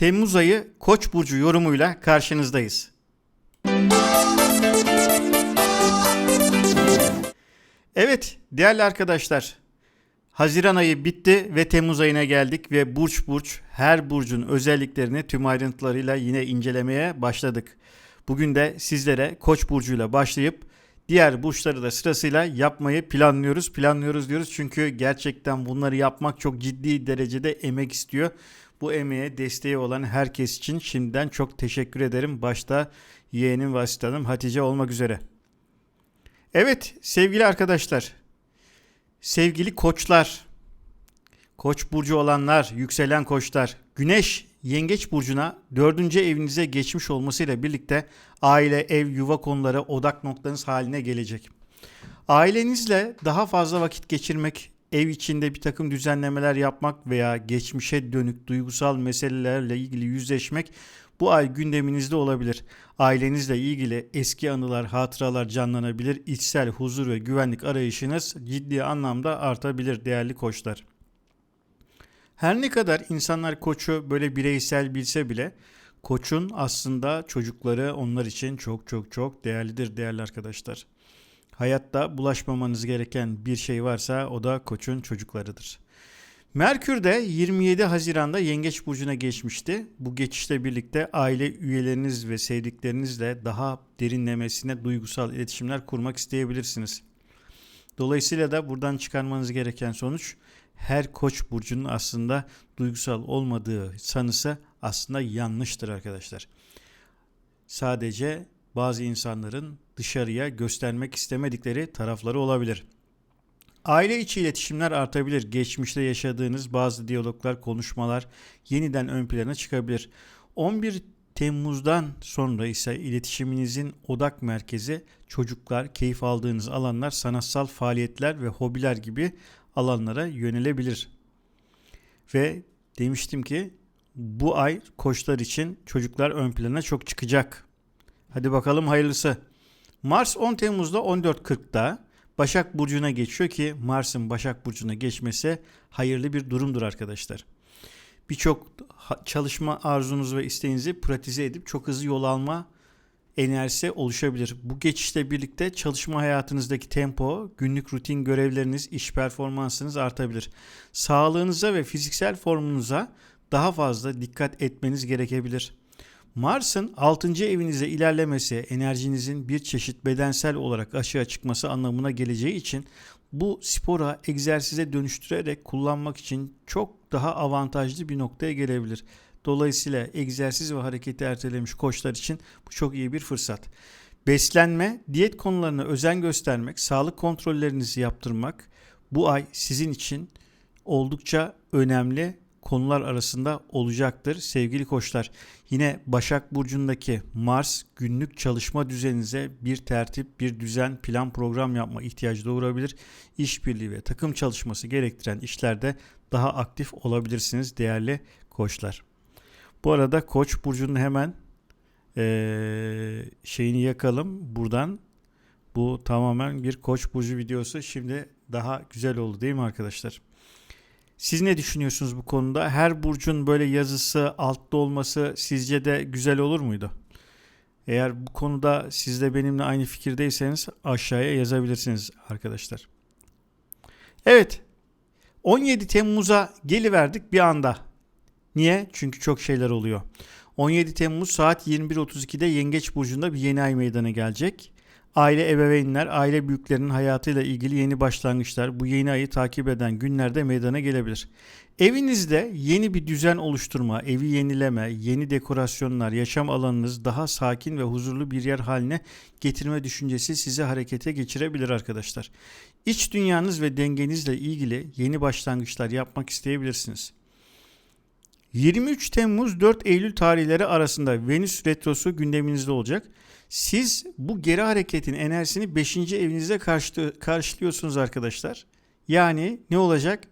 Temmuz ayı Koç burcu yorumuyla karşınızdayız. Evet değerli arkadaşlar Haziran ayı bitti ve Temmuz ayına geldik ve burç burç her burcun özelliklerini tüm ayrıntılarıyla yine incelemeye başladık. Bugün de sizlere Koç burcuyla başlayıp diğer burçları da sırasıyla yapmayı planlıyoruz. Planlıyoruz diyoruz çünkü gerçekten bunları yapmak çok ciddi derecede emek istiyor. Bu emeğe desteği olan herkes için şimdiden çok teşekkür ederim. Başta yeğenim ve asistanım Hatice olmak üzere. Evet sevgili arkadaşlar, sevgili koçlar, koç burcu olanlar, yükselen koçlar, güneş yengeç burcuna dördüncü evinize geçmiş olmasıyla birlikte aile, ev, yuva konuları odak noktanız haline gelecek. Ailenizle daha fazla vakit geçirmek, ev içinde bir takım düzenlemeler yapmak veya geçmişe dönük duygusal meselelerle ilgili yüzleşmek bu ay gündeminizde olabilir. Ailenizle ilgili eski anılar, hatıralar canlanabilir. İçsel huzur ve güvenlik arayışınız ciddi anlamda artabilir değerli koçlar. Her ne kadar insanlar koçu böyle bireysel bilse bile koçun aslında çocukları onlar için çok çok çok değerlidir değerli arkadaşlar. Hayatta bulaşmamanız gereken bir şey varsa o da koçun çocuklarıdır. Merkür de 27 Haziran'da Yengeç burcuna geçmişti. Bu geçişle birlikte aile üyeleriniz ve sevdiklerinizle daha derinlemesine duygusal iletişimler kurmak isteyebilirsiniz. Dolayısıyla da buradan çıkarmanız gereken sonuç her Koç burcunun aslında duygusal olmadığı sanısı aslında yanlıştır arkadaşlar. Sadece bazı insanların dışarıya göstermek istemedikleri tarafları olabilir. Aile içi iletişimler artabilir. Geçmişte yaşadığınız bazı diyaloglar, konuşmalar yeniden ön plana çıkabilir. 11 Temmuz'dan sonra ise iletişiminizin odak merkezi çocuklar, keyif aldığınız alanlar, sanatsal faaliyetler ve hobiler gibi alanlara yönelebilir. Ve demiştim ki bu ay koçlar için çocuklar ön plana çok çıkacak. Hadi bakalım hayırlısı. Mars 10 Temmuz'da 14.40'da Başak Burcu'na geçiyor ki Mars'ın Başak Burcu'na geçmesi hayırlı bir durumdur arkadaşlar. Birçok çalışma arzunuz ve isteğinizi pratize edip çok hızlı yol alma enerjisi oluşabilir. Bu geçişle birlikte çalışma hayatınızdaki tempo, günlük rutin görevleriniz, iş performansınız artabilir. Sağlığınıza ve fiziksel formunuza daha fazla dikkat etmeniz gerekebilir. Mars'ın 6. evinize ilerlemesi enerjinizin bir çeşit bedensel olarak aşağı çıkması anlamına geleceği için bu spora egzersize dönüştürerek kullanmak için çok daha avantajlı bir noktaya gelebilir. Dolayısıyla egzersiz ve hareketi ertelemiş koçlar için bu çok iyi bir fırsat. Beslenme, diyet konularına özen göstermek, sağlık kontrollerinizi yaptırmak bu ay sizin için oldukça önemli konular arasında olacaktır sevgili koçlar. Yine Başak Burcu'ndaki Mars günlük çalışma düzeninize bir tertip, bir düzen, plan, program yapma ihtiyacı doğurabilir. İşbirliği ve takım çalışması gerektiren işlerde daha aktif olabilirsiniz değerli koçlar. Bu arada Koç burcunun hemen ee, şeyini yakalım buradan. Bu tamamen bir Koç burcu videosu. Şimdi daha güzel oldu değil mi arkadaşlar? Siz ne düşünüyorsunuz bu konuda? Her burcun böyle yazısı altta olması sizce de güzel olur muydu? Eğer bu konuda siz de benimle aynı fikirdeyseniz aşağıya yazabilirsiniz arkadaşlar. Evet. 17 Temmuz'a geliverdik bir anda. Niye? Çünkü çok şeyler oluyor. 17 Temmuz saat 21.32'de Yengeç Burcu'nda bir yeni ay meydana gelecek. Aile ebeveynler, aile büyüklerinin hayatıyla ilgili yeni başlangıçlar bu yeni ayı takip eden günlerde meydana gelebilir. Evinizde yeni bir düzen oluşturma, evi yenileme, yeni dekorasyonlar, yaşam alanınız daha sakin ve huzurlu bir yer haline getirme düşüncesi sizi harekete geçirebilir arkadaşlar. İç dünyanız ve dengenizle ilgili yeni başlangıçlar yapmak isteyebilirsiniz. 23 Temmuz 4 Eylül tarihleri arasında Venüs retrosu gündeminizde olacak. Siz bu geri hareketin enerjisini 5. evinizde karşı, karşılıyorsunuz arkadaşlar. Yani ne olacak?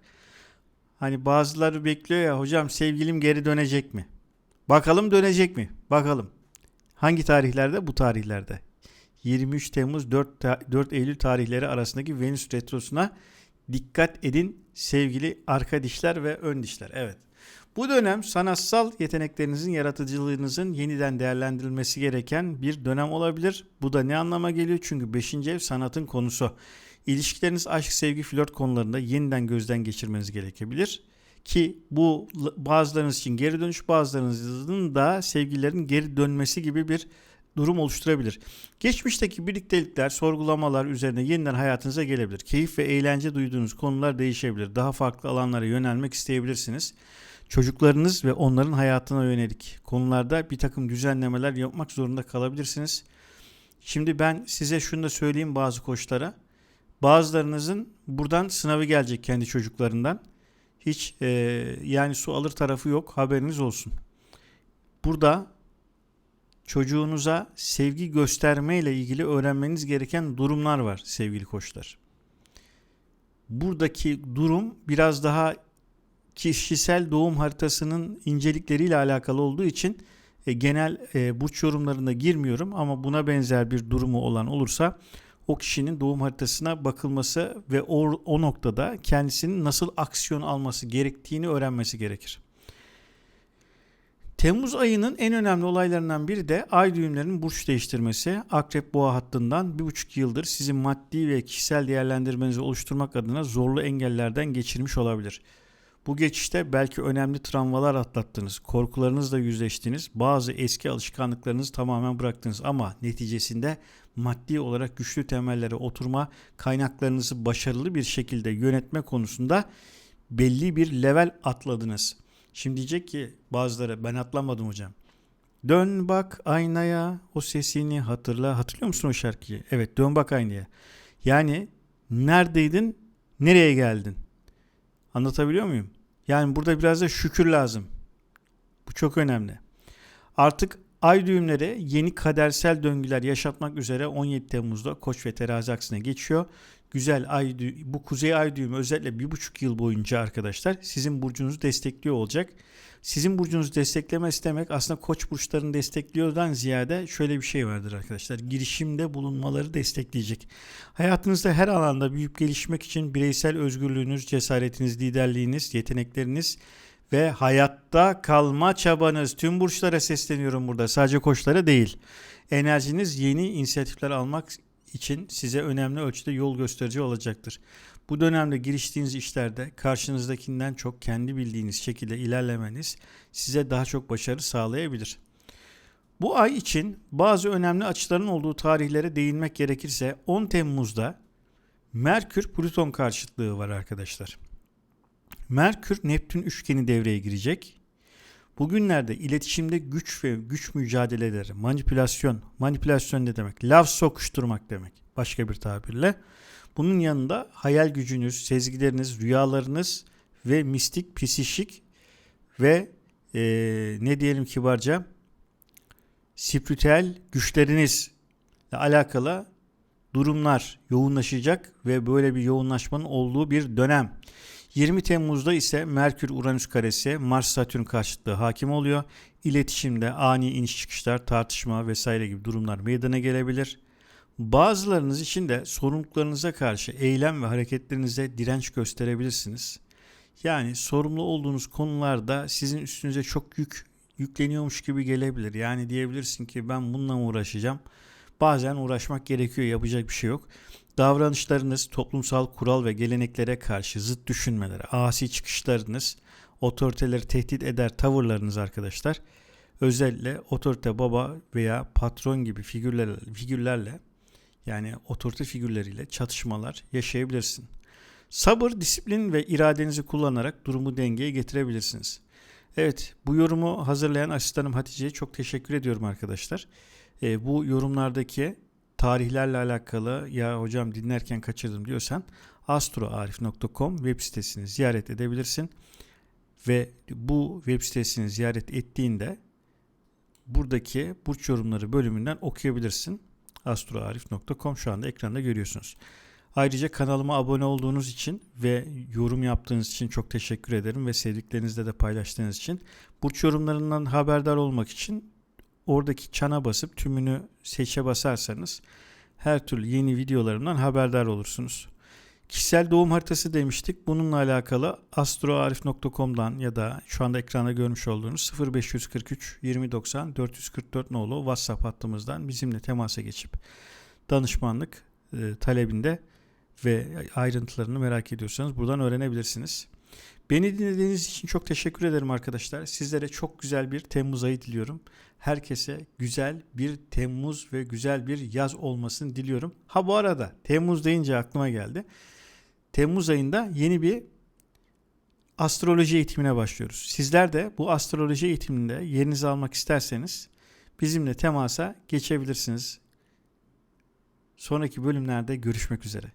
Hani bazıları bekliyor ya hocam sevgilim geri dönecek mi? Bakalım dönecek mi? Bakalım. Hangi tarihlerde? Bu tarihlerde. 23 Temmuz 4, 4 Eylül tarihleri arasındaki Venüs retrosuna dikkat edin sevgili arka dişler ve ön dişler. Evet. Bu dönem sanatsal yeteneklerinizin, yaratıcılığınızın yeniden değerlendirilmesi gereken bir dönem olabilir. Bu da ne anlama geliyor? Çünkü 5. ev sanatın konusu. İlişkileriniz aşk, sevgi, flört konularında yeniden gözden geçirmeniz gerekebilir. Ki bu bazılarınız için geri dönüş, bazılarınızın da sevgililerin geri dönmesi gibi bir durum oluşturabilir. Geçmişteki birliktelikler, sorgulamalar üzerine yeniden hayatınıza gelebilir. Keyif ve eğlence duyduğunuz konular değişebilir. Daha farklı alanlara yönelmek isteyebilirsiniz. Çocuklarınız ve onların hayatına yönelik konularda bir takım düzenlemeler yapmak zorunda kalabilirsiniz. Şimdi ben size şunu da söyleyeyim bazı koçlara. Bazılarınızın buradan sınavı gelecek kendi çocuklarından. Hiç e, yani su alır tarafı yok haberiniz olsun. Burada çocuğunuza sevgi gösterme ile ilgili öğrenmeniz gereken durumlar var sevgili koçlar. Buradaki durum biraz daha kişisel doğum haritasının incelikleriyle alakalı olduğu için e, genel e, burç yorumlarına girmiyorum ama buna benzer bir durumu olan olursa o kişinin doğum haritasına bakılması ve o, o noktada kendisinin nasıl aksiyon alması gerektiğini öğrenmesi gerekir. Temmuz ayının en önemli olaylarından biri de ay düğümlerinin burç değiştirmesi. Akrep boğa hattından bir buçuk yıldır sizin maddi ve kişisel değerlendirmenizi oluşturmak adına zorlu engellerden geçirmiş olabilir. Bu geçişte belki önemli travmalar atlattınız, korkularınızla yüzleştiniz, bazı eski alışkanlıklarınızı tamamen bıraktınız ama neticesinde maddi olarak güçlü temellere oturma, kaynaklarınızı başarılı bir şekilde yönetme konusunda belli bir level atladınız. Şimdi diyecek ki bazıları ben atlamadım hocam. Dön bak aynaya o sesini hatırla. Hatırlıyor musun o şarkıyı? Evet dön bak aynaya. Yani neredeydin nereye geldin? Anlatabiliyor muyum? Yani burada biraz da şükür lazım. Bu çok önemli. Artık ay düğümleri yeni kadersel döngüler yaşatmak üzere 17 Temmuz'da Koç ve Terazi aksine geçiyor. Güzel ay bu kuzey ay düğümü özellikle bir buçuk yıl boyunca arkadaşlar sizin burcunuzu destekliyor olacak. Sizin burcunuzu desteklemesi demek aslında koç burçlarını destekliyordan ziyade şöyle bir şey vardır arkadaşlar. Girişimde bulunmaları destekleyecek. Hayatınızda her alanda büyük gelişmek için bireysel özgürlüğünüz, cesaretiniz, liderliğiniz, yetenekleriniz ve hayatta kalma çabanız. Tüm burçlara sesleniyorum burada. Sadece koçlara değil. Enerjiniz yeni inisiyatifler almak için size önemli ölçüde yol gösterici olacaktır. Bu dönemde giriştiğiniz işlerde karşınızdakinden çok kendi bildiğiniz şekilde ilerlemeniz size daha çok başarı sağlayabilir. Bu ay için bazı önemli açıların olduğu tarihlere değinmek gerekirse 10 Temmuz'da Merkür Plüton karşıtlığı var arkadaşlar. Merkür Neptün üçgeni devreye girecek. Bugünlerde iletişimde güç ve güç mücadeleleri, manipülasyon, manipülasyon ne demek? Laf sokuşturmak demek başka bir tabirle. Bunun yanında hayal gücünüz, sezgileriniz, rüyalarınız ve mistik, psişik ve e, ne diyelim kibarca spiritüel güçlerinizle alakalı durumlar yoğunlaşacak ve böyle bir yoğunlaşmanın olduğu bir dönem. 20 Temmuz'da ise Merkür Uranüs karesi Mars Satürn karşıtlığı hakim oluyor. İletişimde ani iniş çıkışlar, tartışma vesaire gibi durumlar meydana gelebilir. Bazılarınız için de sorumluluklarınıza karşı eylem ve hareketlerinize direnç gösterebilirsiniz. Yani sorumlu olduğunuz konularda sizin üstünüze çok yük yükleniyormuş gibi gelebilir. Yani diyebilirsin ki ben bununla uğraşacağım? Bazen uğraşmak gerekiyor, yapacak bir şey yok. Davranışlarınız, toplumsal kural ve geleneklere karşı zıt düşünmelere, asi çıkışlarınız, otoriteleri tehdit eder tavırlarınız arkadaşlar. Özellikle otorite baba veya patron gibi figürler, figürlerle yani otorite figürleriyle çatışmalar yaşayabilirsin. Sabır, disiplin ve iradenizi kullanarak durumu dengeye getirebilirsiniz. Evet, bu yorumu hazırlayan asistanım Hatice'ye çok teşekkür ediyorum arkadaşlar. E, bu yorumlardaki tarihlerle alakalı ya hocam dinlerken kaçırdım diyorsan astroarif.com web sitesini ziyaret edebilirsin. Ve bu web sitesini ziyaret ettiğinde buradaki burç yorumları bölümünden okuyabilirsin astroarif.com şu anda ekranda görüyorsunuz. Ayrıca kanalıma abone olduğunuz için ve yorum yaptığınız için çok teşekkür ederim ve sevdiklerinizle de paylaştığınız için. Burç yorumlarından haberdar olmak için oradaki çana basıp tümünü seçe basarsanız her türlü yeni videolarımdan haberdar olursunuz. Kişisel doğum haritası demiştik. Bununla alakalı astroarif.com'dan ya da şu anda ekranda görmüş olduğunuz 0543 2090 444 nolu WhatsApp hattımızdan bizimle temasa geçip danışmanlık e, talebinde ve ayrıntılarını merak ediyorsanız buradan öğrenebilirsiniz. Beni dinlediğiniz için çok teşekkür ederim arkadaşlar. Sizlere çok güzel bir Temmuz ayı diliyorum. Herkese güzel bir Temmuz ve güzel bir yaz olmasını diliyorum. Ha bu arada Temmuz deyince aklıma geldi. Temmuz ayında yeni bir astroloji eğitimine başlıyoruz. Sizler de bu astroloji eğitiminde yerinizi almak isterseniz bizimle temasa geçebilirsiniz. Sonraki bölümlerde görüşmek üzere.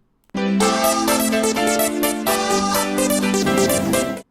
「なるほどなるほど」